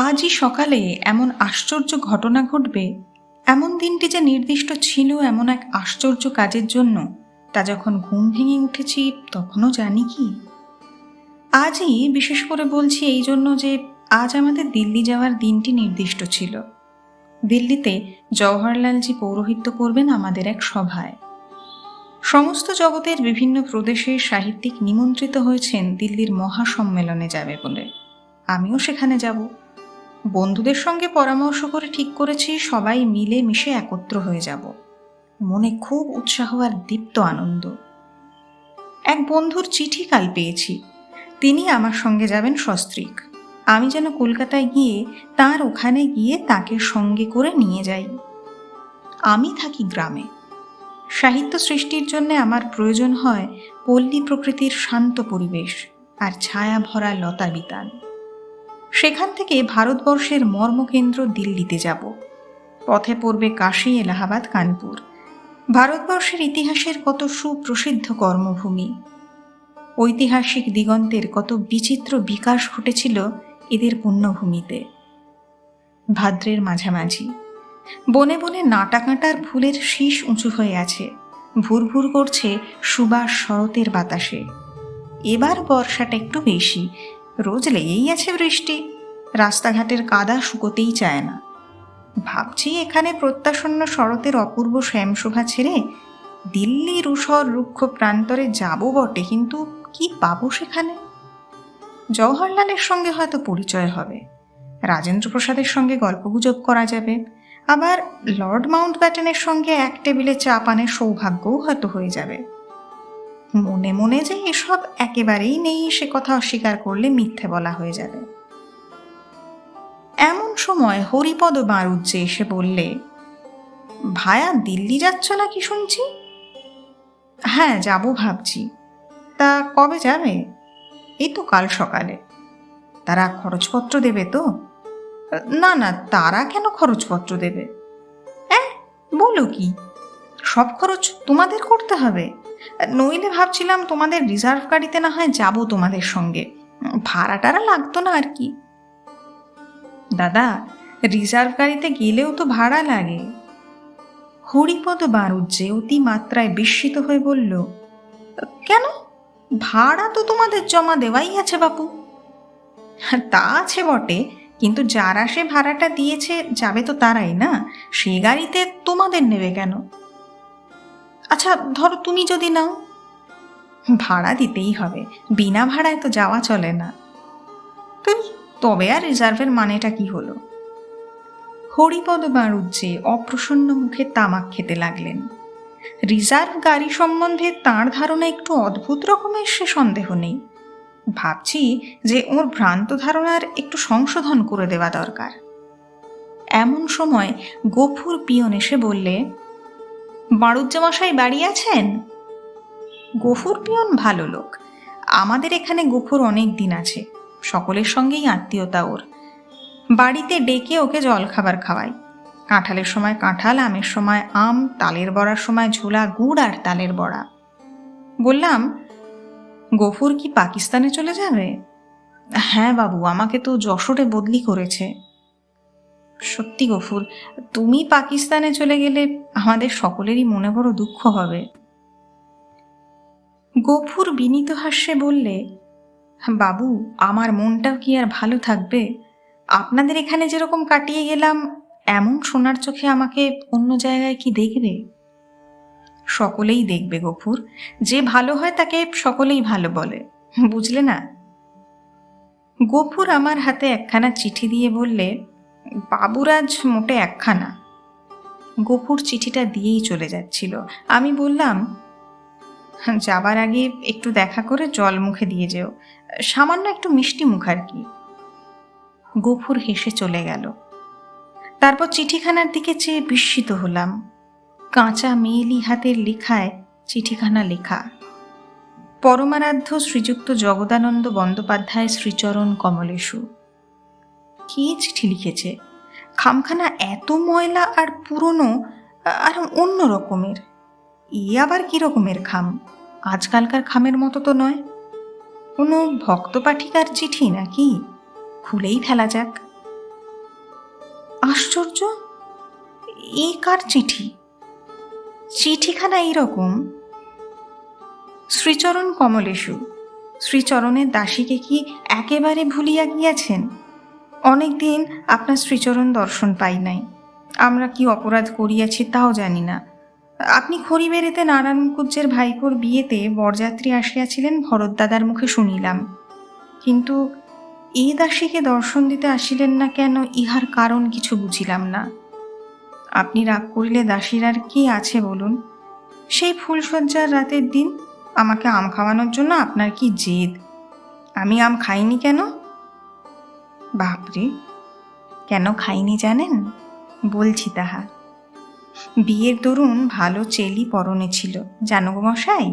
আজই সকালে এমন আশ্চর্য ঘটনা ঘটবে, এমন দিনটি যে নির্দিষ্ট ছিল এমন এক আশ্চর্য কাজের জন্য, তা যখন ঘুম ভেঙে উঠেছি, তখনও জানি কি। আজই বিশেষ করে বলছি এই জন্য যে আজ আমাদের দিল্লি যাওয়ার দিনটি নির্দিষ্ট ছিল। দিল্লিতে জওহরলালজি পৌরোহিত্য করবেন আমাদের এক সভায়। সমস্ত জগতের বিভিন্ন প্রদেশের সাহিত্যিক নিমন্ত্রিত হয়েছেন দিল্লির মহাসম্মেলনে যাবে বলে। আমিও সেখানে যাব। বন্ধুদের সঙ্গে পরামর্শ করে ঠিক করেছি, সবাই মিলে মিশে একত্র হয়ে যাব। মনে খুব উৎসাহ আর দীপ্ত আনন্দ। এক বন্ধুর চিঠি কাল পেয়েছি। তিনি আমার সঙ্গে যাবেন সস্ত্রীক। আমি যেন কলকাতায় গিয়ে তার ওখানে গিয়ে তাকে সঙ্গে করে নিয়ে যাই। আমি থাকি গ্রামে। সাহিত্য সৃষ্টির জন্য আমার প্রয়োজন হয় পল্লী প্রকৃতির শান্ত পরিবেশ আর ছায়া ভরা লতা বিতান। সেখান থেকে ভারতবর্ষের মর্মকেন্দ্র দিল্লিতে যাব। পথে পড়বে কাশী, এলাহাবাদ, কানপুর। ভারতবর্ষের ইতিহাসের কত সুপ্রসিদ্ধ কর্মভূমি। ঐতিহাসিক দিগন্তের কত বিচিত্র বিকাশ ঘটেছিল এদের পুণ্যভূমিতে। ভাদ্রের মাঝামাঝি। বনে বনে নাটা কাঁটার ফুলের শীষ উঁচু হয়ে আছে। ভুর ভুর করছে সুবাস শরতের বাতাসে। এবার বর্ষাটা একটু বেশি রোজ লেগেই আছে বৃষ্টি। রাস্তাঘাটের কাদা শুকোতেই চায় না। ভাবছি এখানে প্রত্যাসন্ন শরতের অপূর্ব শ্যামশোভা ছেড়ে দিল্লির উষর রুক্ষ প্রান্তরে যাব বটে, কিন্তু কি পাবো সেখানে? জওহরলালের সঙ্গে হয়তো পরিচয় হবে। রাজেন্দ্র প্রসাদের সঙ্গে গল্পগুজব করা যাবে। আবার লর্ড মাউন্ট ব্যাটেনের সঙ্গে এক টেবিলে চা পানের সৌভাগ্যও হয়তো হয়ে যাবে। মনে মনে যে এসব একেবারেই নেই, সে কথা অস্বীকার করলে মিথ্যে বলা হয়ে যাবে। এমন সময় হরিপদ বারুজ্জে এসে বললে, ভায়া, দিল্লি যাচ্ছ না কি শুনছি? হ্যাঁ যাব ভাবছি। তা কবে যাবে? এই তো কাল সকালে। তারা খরচপত্র দেবে তো? না না, তারা কেন খরচপত্র দেবে? হ্যাঁ বলো কি? সব খরচ তোমাদের করতে হবে। নইলে ভাবছিলাম তোমাদের রিজার্ভ গাড়িতে না হয় যাব তোমাদের সঙ্গে। ভাড়া টাড়া লাগতো না আর কি। দাদা রিজার্ভ গাড়িতে গেলেও তো ভাড়া লাগে। হরিপদ বারুজ্জে অতি মাত্রায় বিস্মিত হয়ে বলল, কেন? ভাড়া তো তোমাদের জমা দেওয়াই আছে বাপু। তা আছে বটে, কিন্তু যারা সে ভাড়াটা দিয়েছে, যাবে তো তারাই না? সে গাড়িতে তোমাদের নেবে কেন? আচ্ছা ধরো তুমি যদি নাও। ভাড়া দিতেই হবে। বিনা ভাড়ায় তো যাওয়া চলে না। তো তবে আর রিজার্ভের মানেটা কি হলো? হরিপদ বাড়ুজ্জে অপ্রসন্ন মুখে তামাক খেতে লাগলেন। রিজার্ভ গাড়ি সম্বন্ধে তাঁর ধারণা একটু অদ্ভুত রকমের, সে সন্দেহ নেই। ভাবছি যে ওর ভ্রান্ত ধারণার একটু সংশোধন করে দেওয়া দরকার। এমন সময় গফুর পিয়ন এসে বললে বাড়ুজ্জামশাই বাড়ি আছেন? গফুর পিয়ন ভালো লোক। আমাদের এখানে গফুর অনেক দিন আছে। সকলের সঙ্গেই আত্মীয়তা ওর। বাড়িতে ডেকে ওকে জল খাবার খাওয়াই। কাঁঠালের সময় কাঁঠাল, আমের সময় আম, তালের বড়ার সময় ঝোলা, গুড় আর তালের বড়া। বললাম, গফুর কি পাকিস্তানে চলে যাবে? হ্যাঁ বাবু, আমাকে তো যশোরে বদলি করেছে। সত্যি গফুর, তুমি পাকিস্তানে চলে গেলে আমাদের সকলেরই মনে বড় দুঃখ হবে। গফুর বিনীত হাস্যে বললে, বাবু, আমার মনটাও কি আর ভালো থাকবে? আপনাদের এখানে যেরকম কাটিয়ে গেলাম, এমন সোনার চোখে আমাকে অন্য জায়গায় কি দেখবে? সকলেই দেখবে গফুর, যে ভালো হয় তাকে সকলেই ভালো বলে, বুঝলে না? গফুর আমার হাতে একখানা চিঠি দিয়ে বললে বাবুরাজ মোটে একখানা। গফুর চিঠিটা দিয়েই চলে যাচ্ছিল। আমি বললাম, যাবার আগে একটু দেখা করে জল মুখে দিয়ে যেও। সামান্য একটু মিষ্টি মুখ আর কি। গফুর হেসে চলে গেল। তারপর চিঠিখানার দিকে চেয়ে বিস্মিত হলাম। কাঁচা মেয়েলি হাতের লেখায় চিঠিখানা লেখা। পরমারাধ্য শ্রীযুক্ত জগদানন্দ বন্দ্যোপাধ্যায় শ্রীচরণ কমলেশু। কে চিঠি লিখেছে? খামখানা এত ময়লা আর পুরনো, আর অন্য রকমের। এ আবার কি রকমের খাম? আজকালকার খামের মতো তো নয়। কোনো ভক্ত পাঠিকার চিঠি নাকি? খুলেই ফেলা যাক। আশ্চর্য! এ কার চিঠি? চিঠিখানা এইরকম শ্রীচরণ কমলেশু, শ্রীচরণের দাসীকে কি একেবারে ভুলিয়া গিয়াছেন? অনেকদিন আপনার শ্রীচরণ দর্শন পাই নাই। আমরা কি অপরাধ করিয়াছি তাও জানি না। আপনি খড়িবেড়েতে নারায়ণ মুকুজ্জের ভাইপোর বিয়েতে বরযাত্রী আসিয়াছিলেন ভরতদাদার মুখে শুনিলাম। কিন্তু এ দাসীকে দর্শন দিতে আসিলেন না কেন ইহার কারণ কিছু বুঝিলাম না। আপনি রাগ করিলে দাসীর আর কি আছে বলুন? সেই ফুলসজ্জার রাতের দিন আমাকে আম খাওয়ানোর জন্য আপনার কি জেদ? আমি আম খাইনি কেন? বাপরে, কেন খাইনি জানেন? বলছি তাহা। বিয়ের দরুন ভালো চেলি পরনে ছিল, জানো মশাই?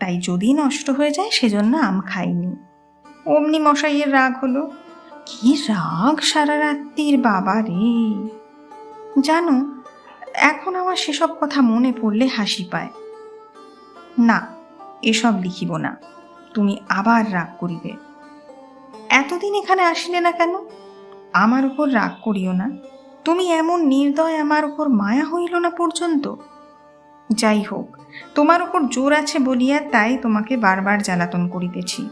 তাই যদি নষ্ট হয়ে যায় সেজন্য আম খাইনি। অমনি মশাইয়ের রাগ হলো, কি রাগ সারা রাত্রির বাবা রে। জানো, এখন আমার সেসব কথা মনে পড়লে হাসি পায়। না, এসব লিখিব না, তুমি আবার রাগ করিবে। এতদিন এখানে আসিলে না কেন? আমার উপর রাগ করিও না। তুমি এমন নির্দয় আমার উপর মায়া হইল না পর্যন্ত? যাই হোক, তোমার উপর জোর আছে বলিয়া তাই তোমাকে বারবার জ্বালাতন করিতেছি।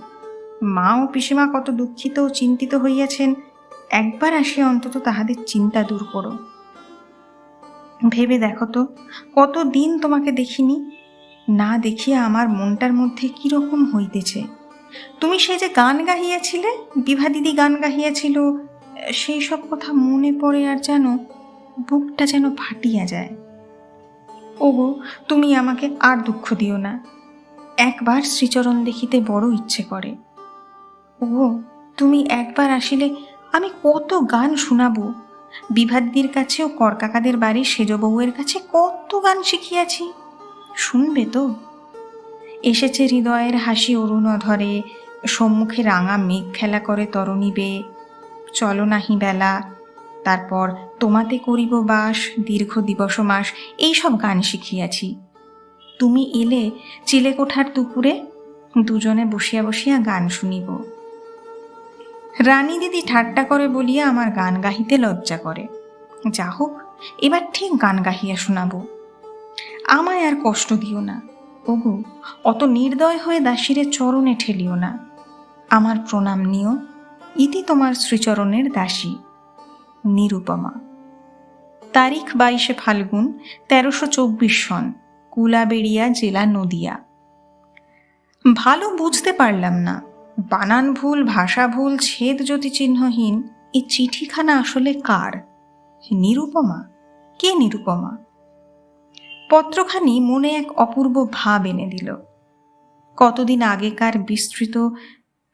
মা ও পিসিমা কত দুঃখিত ও চিন্তিত হইয়াছেন, একবার আসিয়া অন্তত তাহাদের চিন্তা দূর করো। ভেবে দেখো তো কত দিন তোমাকে দেখিনি? না দেখিয়া আমার মনটার মধ্যে কীরকম হইতেছে? তুমি সে যে গান গাহিয়াছিলে, বিভা দিদি গান গাহিয়াছিল, সেই সব কথা মনে পড়ে আর যেন বুকটা যেন ফাটিয়া যায়। ওগো, তুমি আমাকে আর দুঃখ দিও না। একবার শ্রীচরণ দেখিতে বড় ইচ্ছে করে। ওগো, তুমি একবার আসিলে আমি কত গান শোনাবো। বিভাদ্দির কাছে ও করকাকাদের বাড়ির সেজ বউয়ের কাছে কত গান শিখিয়াছি। শুনবে তো? এসেছে হৃদয়ের হাসি অরুণ ধরে সম্মুখে রাঙা মেঘ খেলা করে তরণীবে। চলো নাহি বেলা, তারপর তোমাতে করিব বাস, দীর্ঘ দিবস মাস এইসব গান শিখিয়াছি। তুমি এলে চিলেকোঠার দুপুরে, দুজনে বসিয়া বসিয়া গান শুনিব। রানী দিদি ঠাট্টা করে বলিয়া আমার গান গাহিতে লজ্জা করে। যা হোক এবার ঠিক গান গাহিয়া শোনাবো। আমায় আর কষ্ট দিও না। ওগো, অত নির্দয় হয়ে দাসীরে চরণে ঠেলিও না। আমার প্রণাম নিও, ইতি তোমার শ্রীচরণের দাসী, নিরুপমা। তারিখ বাইশে ফাল্গুন, তেরোশো চব্বিশ সন, কুলাবেড়িয়া জেলা নদিয়া। ভালো বুঝতে পারলাম না, বানান ভুল, ভাষা ভুল, ছেদ জ্যোতি চিহ্নহীন, এই চিঠিখানা আসলে কার? নিরুপমা? কে নিরুপমা? পত্রখানি মনে এক অপূর্ব ভাব এনে দিল। কতদিন আগেকার বিস্তৃত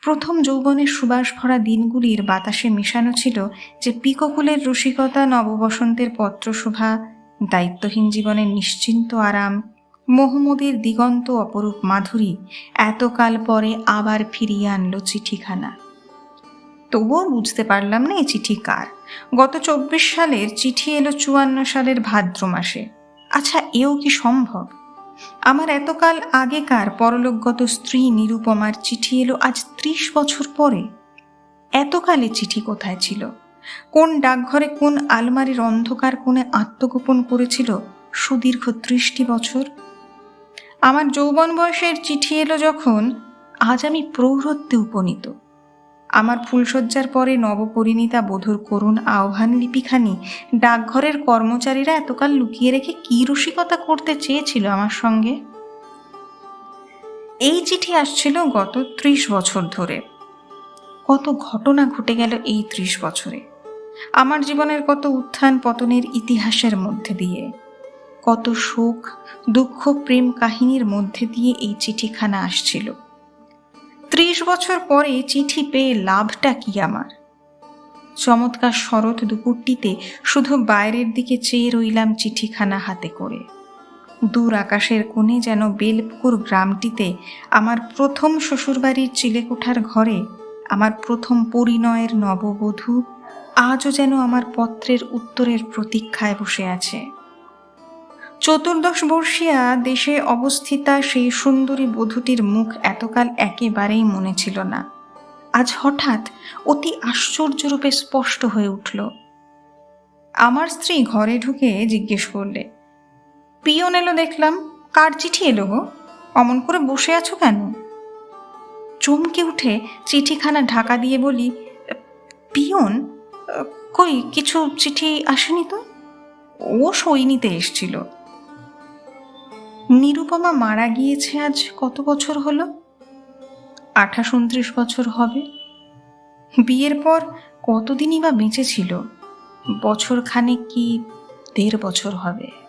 প্রথম যৌবনের সুবাস ভরা দিনগুলির বাতাসে মেশানো ছিল যে পিককুলের রসিকতা নববসন্তের পত্রশোভা, দায়িত্বহীন জীবনের নিশ্চিন্ত আরাম, মোহাম্মদের দিগন্ত অপরূপ মাধুরী এতকাল পরে আবার ফিরিয়ে আনলো চিঠিখানা। তবুও বুঝতে পারলাম না এই চিঠি কার। গত চব্বিশ সালের চিঠি এলো চুয়ান্ন সালের ভাদ্র মাসে। আচ্ছা এও কি সম্ভব? আমার এতকাল আগেকার পরলোকগত স্ত্রী নিরুপমার চিঠি এলো আজ ত্রিশ বছর পরে। এতকালে চিঠি কোথায় ছিল? কোন ডাকঘরে কোন আলমারির অন্ধকার কোণে আত্মগোপন করেছিল সুদীর্ঘ ত্রিশটি বছর? আমার যৌবন বয়সের চিঠি এলো যখন আজ আমি প্রৌঢ়ত্বে উপনীত। আমার ফুলশয্যার পরে নবপরিণীতা বধুর করুণ আহ্বান লিপিখানি, ডাকঘরের কর্মচারীরা এতকাল লুকিয়ে রেখে কী রসিকতা করতে চেয়েছিল আমার সঙ্গে? এই চিঠি আসছিল গত ত্রিশ বছর ধরে। কত ঘটনা ঘটে গেল এই ত্রিশ বছরে। আমার জীবনের কত উত্থান পতনের ইতিহাসের মধ্যে দিয়ে। কত শোক দুঃখ, প্রেম কাহিনীর মধ্যে দিয়ে এই চিঠিখানা আসছিল। ত্রিশ বছর পরে চিঠি পেয়ে লাভটা কি আমার? চমৎকার শরৎ দুপুরটিতে শুধু বাইরের দিকে চেয়ে রইলাম চিঠিখানা হাতে করে। দূর আকাশের কোণে যেন বেলপুকুর গ্রামটিতে আমার প্রথম শ্বশুরবাড়ির চিলেকোঠার ঘরে আমার প্রথম পরিণয়ের নববধূ আজও যেন আমার পত্রের উত্তরের প্রতীক্ষায় বসে আছে। চতুর্দশ বর্ষিয়া দেশে অবস্থিতা সেই সুন্দরী বধূটির মুখ এতকাল একেবারেই মনে ছিল না। আজ হঠাৎ অতি আশ্চর্যরূপে স্পষ্ট হয়ে উঠল। আমার স্ত্রী ঘরে ঢুকে জিজ্ঞেস করলে পিয়ন এলো দেখলাম, কার চিঠি এলো গো? অমন করে বসে আছো কেন? চমকে উঠে চিঠিখানা ঢাকা দিয়ে বলি, পিয়ন, কই, কিছু চিঠি আসেনি তো? ও সই নিতে এসছিল। নিরুপমা মারা গিয়েছে আজ কত বছর হলো? আঠাশ উনত্রিশ বছর হবে। বিয়ের পর কতদিনই বা বেঁচে ছিল? বছর খানেক কি দেড় বছর হবে?